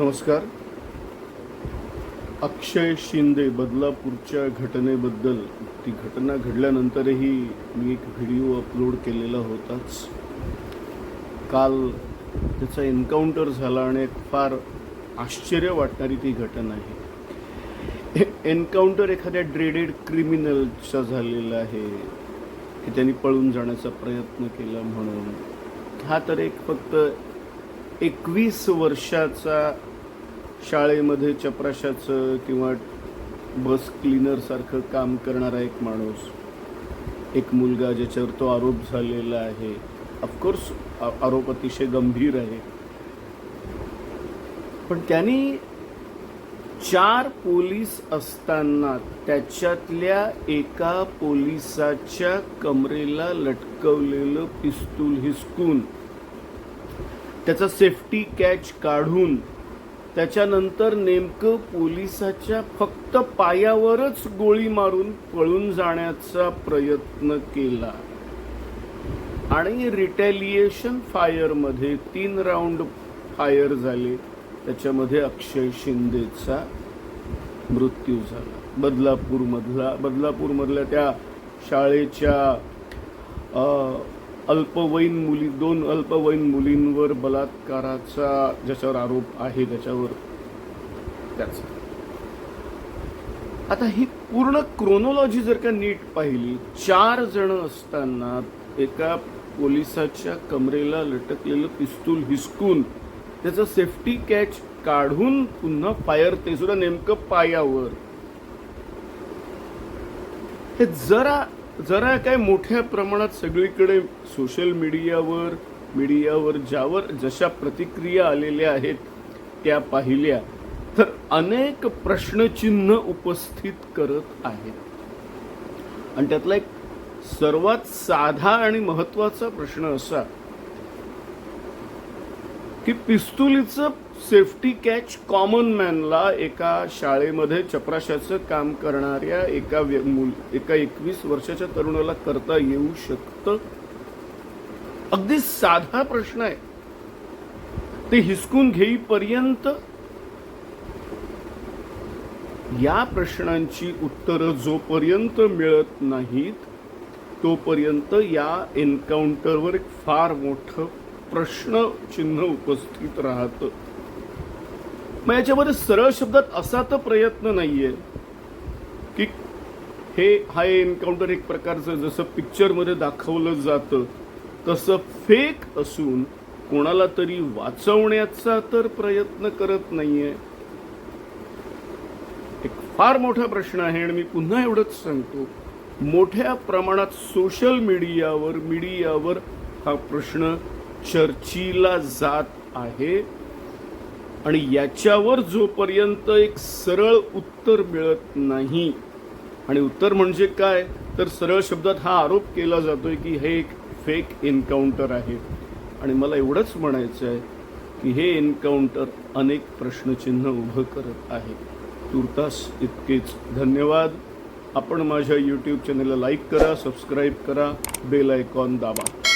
नमस्कार. अक्षय शिंदे बदलापूरच्या घटनेबद्दल ती घटना घडल्यानंतरही मी एक व्हिडिओ अपलोड केलेला होताच. काल त्याचा एन्काउंटर झाला आणि एक फार आश्चर्य वाटणारी ती घटना आहे. एन्काउंटर एखाद्या ड्रेडेड क्रिमिनलचा झालेला आहे की त्यांनी पळून जाण्याचा प्रयत्न केला म्हणून. हा तर एक फक्त एकवीस वर्षाचा शाळेमध्ये चपराशाचं किंवा बस क्लीनरसारखं काम करणारा एक माणूस एक मुलगा ज्याच्यावर तो आरोप झालेला आहे. ऑफकोर्स आरोप अतिशय गंभीर आहे. पण त्यांनी चार पोलीस असताना त्याच्यातल्या एका पोलिसाच्या कमरेला लटकवलेलं पिस्तूल हिसकून त्याचा सेफ्टी कॅच काढून त्याच्यानंतर नेमकं पोलिसाच्या फक्त पायावरच गोळी मारून पळून जाण्याचा प्रयत्न केला. आणि रिटॅलिएशन फायरमध्ये तीन राऊंड फायर झाले. त्याच्यामध्ये अक्षय शिंदेचा मृत्यू झाला. बदलापूरमधला बदलापूरमधल्या त्या शाळेच्या अल्पवयीन मुली दोन अल्पवयीन मुलींवर बलात्काराचा ज्याच्यावर आरोप आहे त्याच्यावर त्याचा. आता ही पूर्ण क्रोनॉलॉजी जर का नीट पाहिली चार जण असताना एका पोलिसाच्या कमरेला लटकलेलं पिस्तूल हिसकून त्याचं सेफ्टी कॅच काढून पुन्हा फायर ते सुद्धा नेमकं पायावर. हे जरा जरा काय मोठ्या प्रमाणात सगळीकडे सोशल मीडियावर मीडियावर ज्यावर जशा प्रतिक्रिया आलेल्या आहेत त्या पाहिल्या. तर अनेक प्रश्नचिन्ह उपस्थित करत आहेत. आणि त्यातला एक सर्वात साधा आणि महत्त्वाचा प्रश्न असा की पिस्तुलीचं सेफ्टी कॅच कॉमन मॅनला एका शाळेमध्ये चपराशाचं काम करणाऱ्या एका मुल- एका एकवीस वर्षाच्या तरुणाला करता येऊ शकतं? अगदी साधा प्रश्न आहे. ते हिसकून घेईपर्यंत या प्रश्नांची उत्तरं जोपर्यंत मिळत नाहीत तोपर्यंत या एन्काउंटरवर एक फार मोठं प्रश्नचिन्ह उपस्थित राहतं. मग याच्यामध्ये सरळ शब्दात असा तर प्रयत्न नाहीये की हे हा एन्काउंटर एक प्रकारचं जसं पिक्चरमध्ये दाखवलं जातं तसं फेक असून कोणाला तरी वाचवण्याचा तर प्रयत्न करत नाहीये. एक फार मोठा प्रश्न आहे आणि मी पुन्हा एवढंच सांगतो. मोठ्या प्रमाणात सोशल मीडियावर मीडियावर हा प्रश्न चर्चीला जात आहे. आणि याच्यावर जोपर्यंत एक सरळ उत्तर मिळत नाही आणि उत्तर म्हणजे काय? तर सरळ शब्दात हा आरोप केला जातोय की हे एक फेक एन्काउंटर आहे. आणि मला एवढंच म्हणायचं आहे की हे एन्काउंटर अनेक प्रश्नचिन्ह उभं करत आहे. तुर्तास इतकेच. धन्यवाद. आपण माझ्या यूट्यूब चॅनलला लाईक करा सबस्क्राईब करा बेल आयकॉन दाबा.